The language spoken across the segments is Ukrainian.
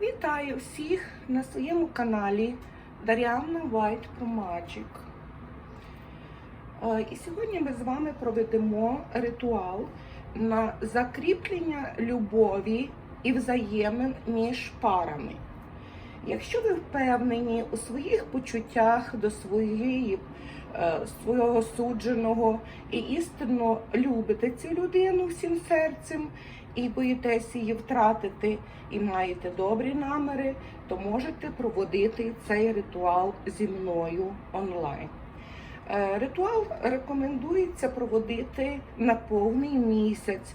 Вітаю всіх на своєму каналі Дар'яна White Pro Magic. Е, І сьогодні ми з вами проведемо ритуал на закріплення любові і взаємин між парами. Якщо ви впевнені у своїх почуттях до своєї, е, свого судженого і істинно любите цю людину всім серцем і боїтеся її втратити, і маєте добрі наміри, то можете проводити цей ритуал зі мною онлайн. Е, Ритуал рекомендується проводити на повний місяць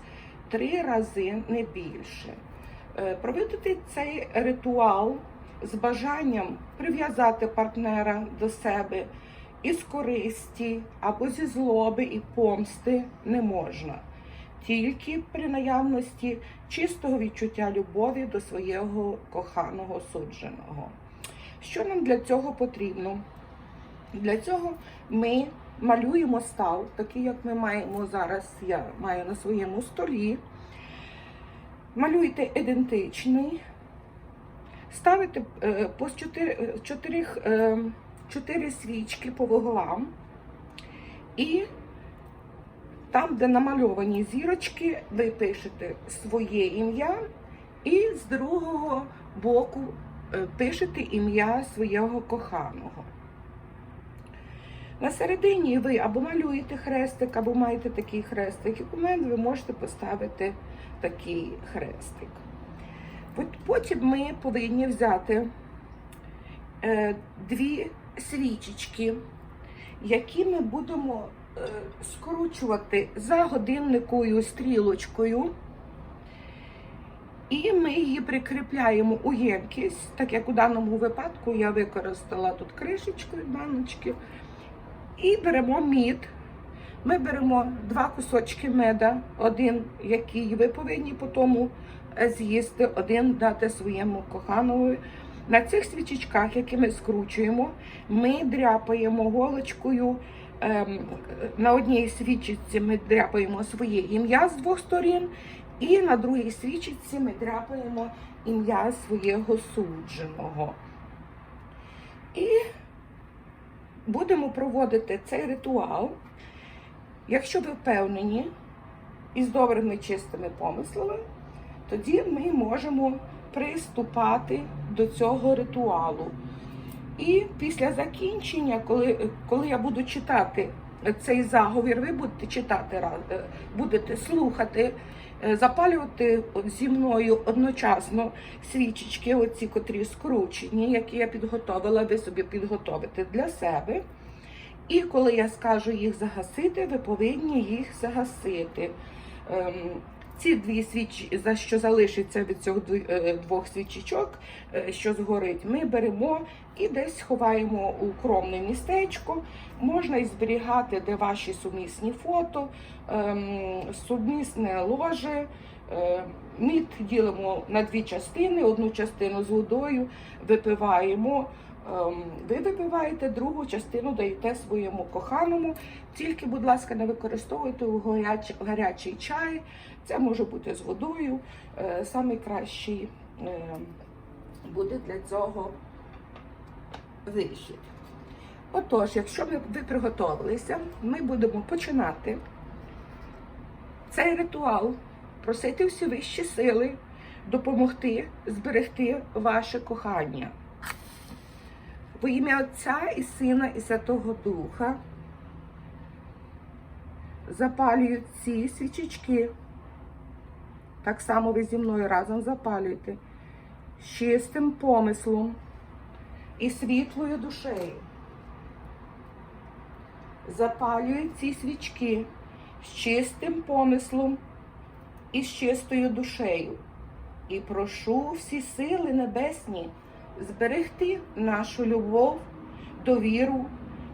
три рази не більше. Е, Проводити цей ритуал з бажанням прив'язати партнера до себе із користі або зі злоби і помсти не можна, тільки при наявності чистого відчуття любові до свого коханого судженого. Що нам для цього потрібно? Для цього ми малюємо став, такий, як ми маємо зараз, я маю на своєму столі. Малюйте ідентичний, ставите е, по чотири, чотирих, е, чотири свічки по вуглам і там, де намальовані зірочки, ви пишете своє ім'я і з другого боку е, пишете ім'я свого коханого. На середині ви або малюєте хрестик, або маєте такий хрестик. І у мене ви можете поставити такий хрестик. Потім ми повинні взяти е, дві свічечки, які ми будемо скручувати за годинникою стрілочкою. І ми її прикріпляємо у ємкість, так як у даному випадку я використала тут кришечку баночки. І беремо мід. Ми беремо два кусочки меда, один, який ви повинні по тому е, з'їсти, один дати своєму коханому. На цих свічечках, які ми скручуємо, ми дряпаємо голочкою. Ем, На одній свічечці ми дряпаємо своє ім'я з двох сторін, і на другій свічечці ми дряпаємо ім'я свого судженого. І будемо проводити цей ритуал, якщо ви впевнені і з добрими чистими помислами, тоді ми можемо приступати до цього ритуалу. І після закінчення, коли, коли я буду читати цей заговір, ви будете читати, е, будете слухати, е, запалювати зі мною одночасно свічечки, оці, котрі скручені, які я підготовила, ви собі підготовите для себе. І коли я скажу їх загасити, ви повинні їх загасити. Ем, ці дві свічі, за що залишиться від цих е, двох свічечок, що згорить, ми беремо і десь ховаємо у укромне містечко. Можна і зберігати, де ваші сумісні фото, ем, сумісне ложе. Е, Мід ділимо на дві частини, одну частину з водою випиваємо. Ем, Ви випиваєте, другу частину даєте своєму коханому. Тільки, будь ласка, не використовуйте у гарячий, чай. Це може бути з водою. Е, кращий е, буде для цього вихід. Отож, якщо ви, ви приготовилися, ми будемо починати цей ритуал, просити всі вищі сили допомогти зберегти ваше кохання. Во ім'я Отця і Сина, і Святого Духа запалюють ці свічечки. Так само ви зі мною разом запалюєте з чистим помислом і світлою душею. Запалюють ці свічки з чистим помислом і з чистою душею. І прошу всі сили небесні зберегти нашу любов, довіру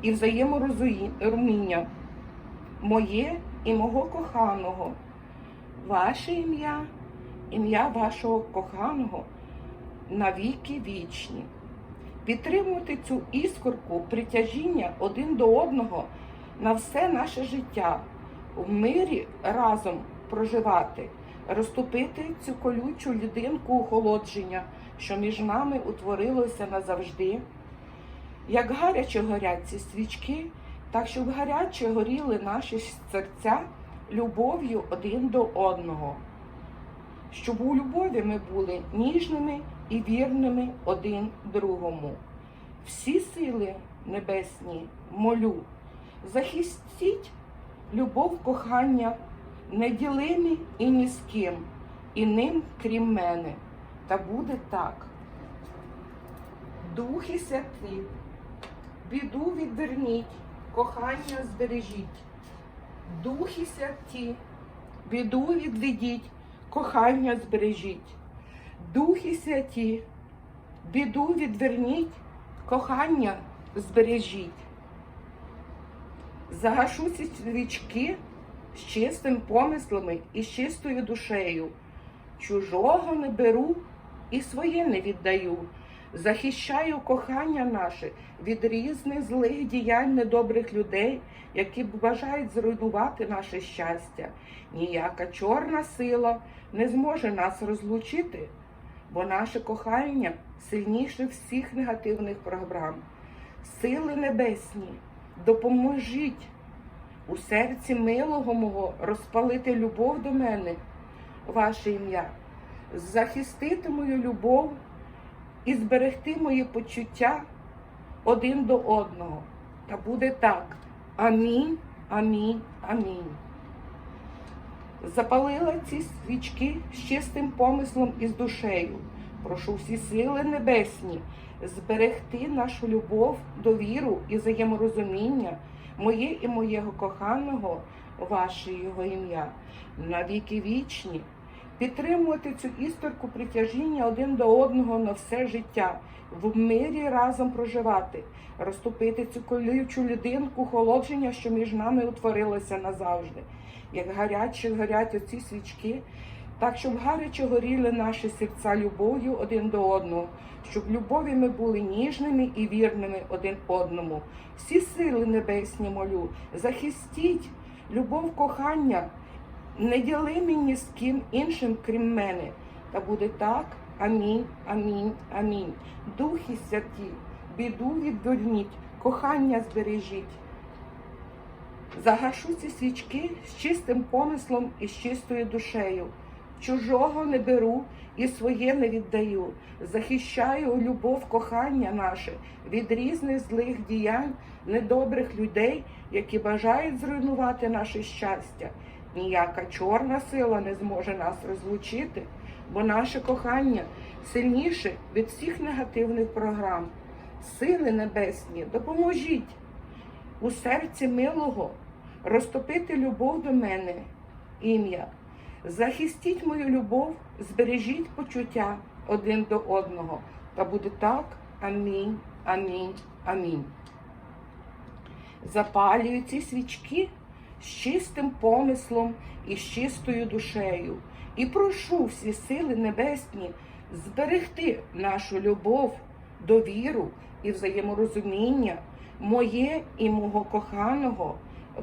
і взаєморозуміння, моє і мого коханого, ваше ім'я, ім'я вашого коханого навіки вічні. Підтримувати цю іскорку притяжіння один до одного на все наше життя, в мирі разом проживати, розтопити цю колючу людинку охолодження, що між нами утворилося назавжди. Як гаряче горять ці свічки, так щоб гаряче горіли наші серця любов'ю один до одного, щоб у любові ми були ніжними і вірними один другому. Всі сили небесні молю, захистіть любов кохання, неділимі і ні з ким, і ним крім мене. Та буде так. Духи святі, біду відверніть, кохання збережіть. Духи святі, біду відведіть, кохання збережіть. Духи святі, біду відверніть, кохання збережіть. Загашу ці свічки з чистим помислами і з чистою душею. Чужого не беру і своє не віддаю. Захищаю кохання наше від різних злих діянь недобрих людей, які бажають зруйнувати наше щастя. Ніяка чорна сила не зможе нас розлучити, бо наше кохання сильніше всіх негативних програм. Сили небесні, допоможіть у серці милого мого розпалити любов до мене, ваше ім'я, захистити мою любов і зберегти мої почуття один до одного. Та буде так. Амінь, амінь, амінь. Запалила ці свічки з чистим помислом і з душею. Прошу всі сили небесні зберегти нашу любов, довіру і взаєморозуміння, моє і моєго коханого, ваше його ім'я, на віки вічні, підтримувати цю історку притяжіння один до одного на все життя, в мирі разом проживати, розтопити цю колючу людинку холодження, що між нами утворилося назавжди. Як гарячі горять оці свічки, так, щоб гаряче горіли наші серця любов'ю один до одного, щоб любові ми були ніжними і вірними один одному. Всі сили небесні молю, захистіть любов кохання, не діли мені з ким іншим, крім мене. Та буде так. Амінь, амінь, амінь. Духи святі, біду відверніть, кохання збережіть. Загашу ці свічки з чистим помислом і з чистою душею. Чужого не беру і своє не віддаю. Захищаю любов, кохання наше від різних злих діянь, недобрих людей, які бажають зруйнувати наше щастя. Ніяка чорна сила не зможе нас розлучити, бо наше кохання сильніше від всіх негативних програм. Сили небесні, допоможіть у серці милого розтопити любов до мене, ім'я. Захистіть мою любов, збережіть почуття один до одного. Та буде так. Амінь, амінь, амінь. Запалюю ці свічки з чистим помислом і з чистою душею. І прошу всі сили небесні зберегти нашу любов, довіру і взаєморозуміння, моє і мого коханого,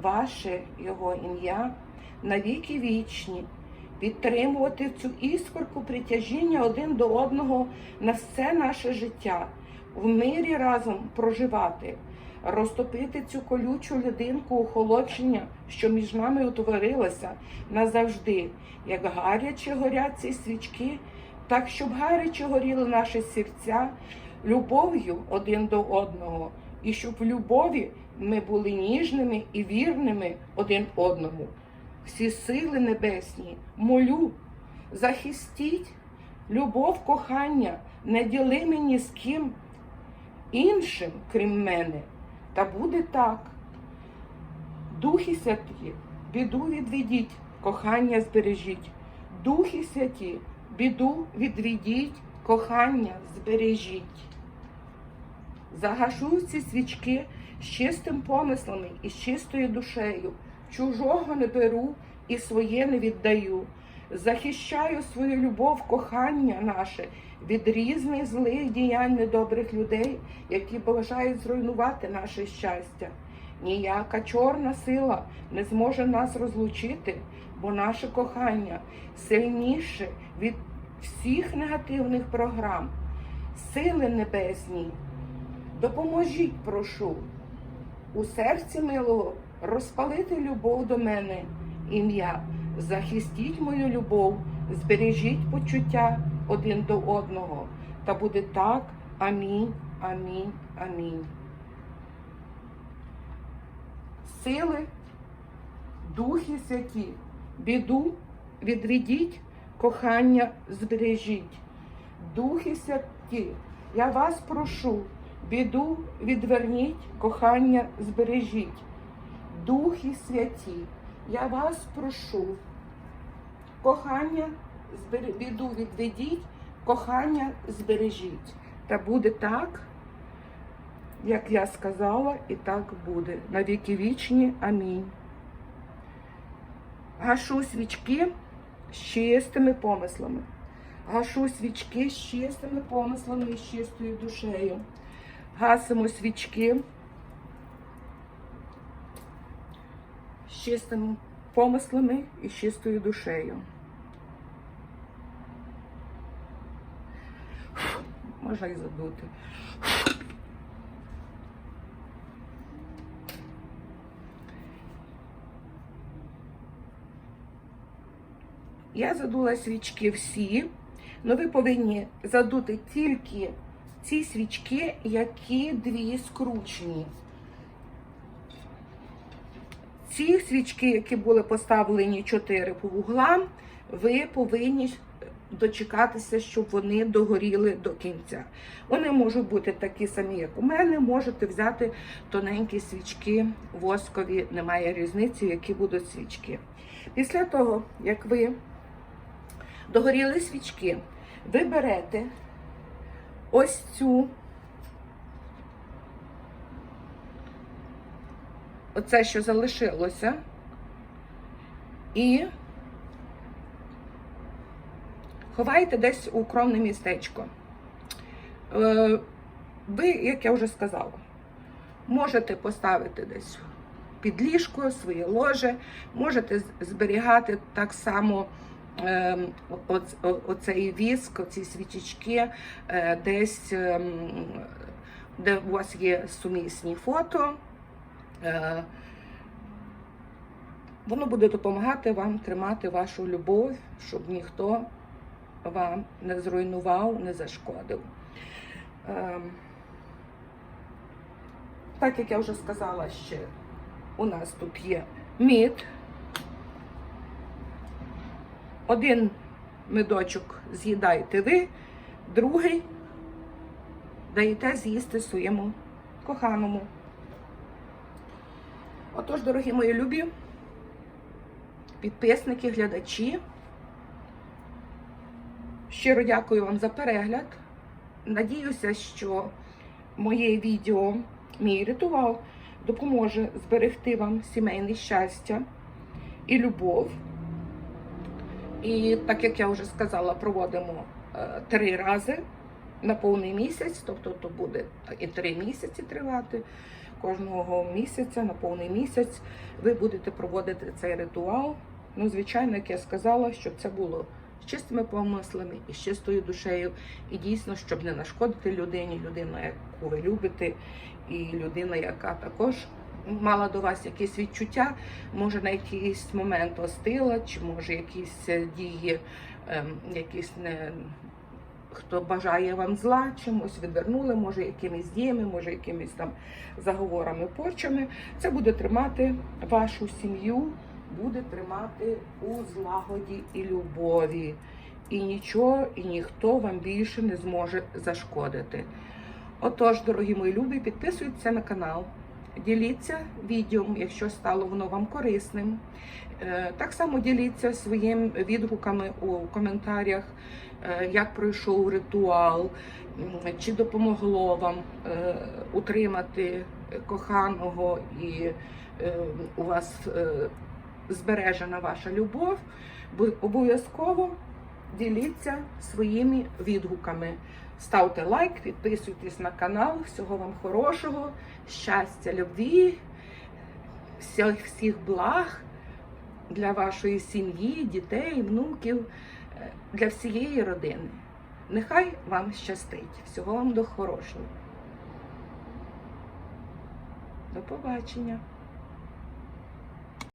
ваше його ім'я на віки вічні, підтримувати цю іскорку притяжіння один до одного на все наше життя, в мирі разом проживати, розтопити цю колючу людинку охолодження, що між нами утворилося назавжди, як гаряче горять ці свічки, так щоб гаряче горіли наші серця любов'ю один до одного, і щоб в любові ми були ніжними і вірними один одному. Всі сили небесні, молю, захистіть любов, кохання, не діли мені з ким іншим, крім мене. Та буде так. Духи святі, біду відведіть, кохання збережіть. Духи святі, біду відведіть, кохання збережіть. Загашу ці свічки з чистим помислами і з чистою душею. Чужого не беру і своє не віддаю. Захищаю свою любов, кохання наше від різних злих діянь недобрих людей, які бажають зруйнувати наше щастя. Ніяка чорна сила не зможе нас розлучити, бо наше кохання сильніше від всіх негативних програм. Сили небесні, допоможіть, прошу, у серці милого розпалити любов до мене, ім'я, захистіть мою любов, збережіть почуття один до одного. Та буде так. Амінь, амінь, амінь. Сили, духи святі, біду відведіть, кохання збережіть. Духи святі, я вас прошу, біду відверніть, кохання збережіть. Духи святі, я вас прошу, кохання біду відведіть, кохання збережіть. Та буде так, як я сказала, і так буде. На віки вічні. Амінь. Гашу свічки з чистими помислами. Гашу свічки з чистими помислами і з чистою душею. Гасимо свічки з чистими помислами і чистою душею. І задути. Я задула свічки всі, але ви повинні задути тільки ці свічки, які дві скручені. Ці свічки, які були поставлені чотири по вуглам, ви повинні дочекатися, щоб вони догоріли до кінця. Вони можуть бути такі самі, як у мене. Можете взяти тоненькі свічки, воскові, немає різниці, які будуть свічки. Після того, як ви догоріли свічки, ви берете ось цю. Оце, що залишилося, і ховаєте десь у укромне містечко. Е, Ви, як я вже сказала, можете поставити десь під ліжко своє ложе, можете зберігати так само ем, оцей віск, оці свічечки е, десь, ем, де у вас є сумісні фото. Е, Воно буде допомагати вам тримати вашу любов, щоб ніхто вам не зруйнував, не зашкодив. Ем, Так як я вже сказала, ще у нас тут є мід. Один медочок з'їдаєте ви, другий даєте з'їсти своєму коханому. Отож, дорогі мої любі, підписники, глядачі. Щиро дякую вам за перегляд. Надіюся, що моє відео, мій ритуал допоможе зберегти вам сімейне щастя і любов. І так як я вже сказала, проводимо е, три рази на повний місяць, тобто то буде і три місяці тривати. Кожного місяця на повний місяць ви будете проводити цей ритуал. Ну, звичайно, як я сказала, щоб це було чистими помислами і з чистою душею, і дійсно, щоб не нашкодити людині, людина, яку ви любите, і людина, яка також мала до вас якісь відчуття, може на якийсь момент остила, чи може якісь дії, ем, якісь не. Хто бажає вам зла, чимось відвернули, може якимись діями, може якимись там заговорами, порчами. Це буде тримати вашу сім'ю, буде тримати у злагоді і любові. І нічого, і ніхто вам більше не зможе зашкодити. Отож, дорогі мої любі, підписуйтеся на канал, діліться відео, якщо стало воно вам корисним. Е, Так само діліться своїми відгуками у коментарях, е, як пройшов ритуал, чи допомогло вам е, утримати коханого і у вас збережена ваша любов. Обов'язково діліться своїми відгуками. Ставте лайк, підписуйтесь на канал. Всього вам хорошого, щастя, любві, всіх, всіх благ. для вашої сім'ї, дітей, внуків, е, для всієї родини. Нехай вам щастить. Всього вам до хорошого. До побачення.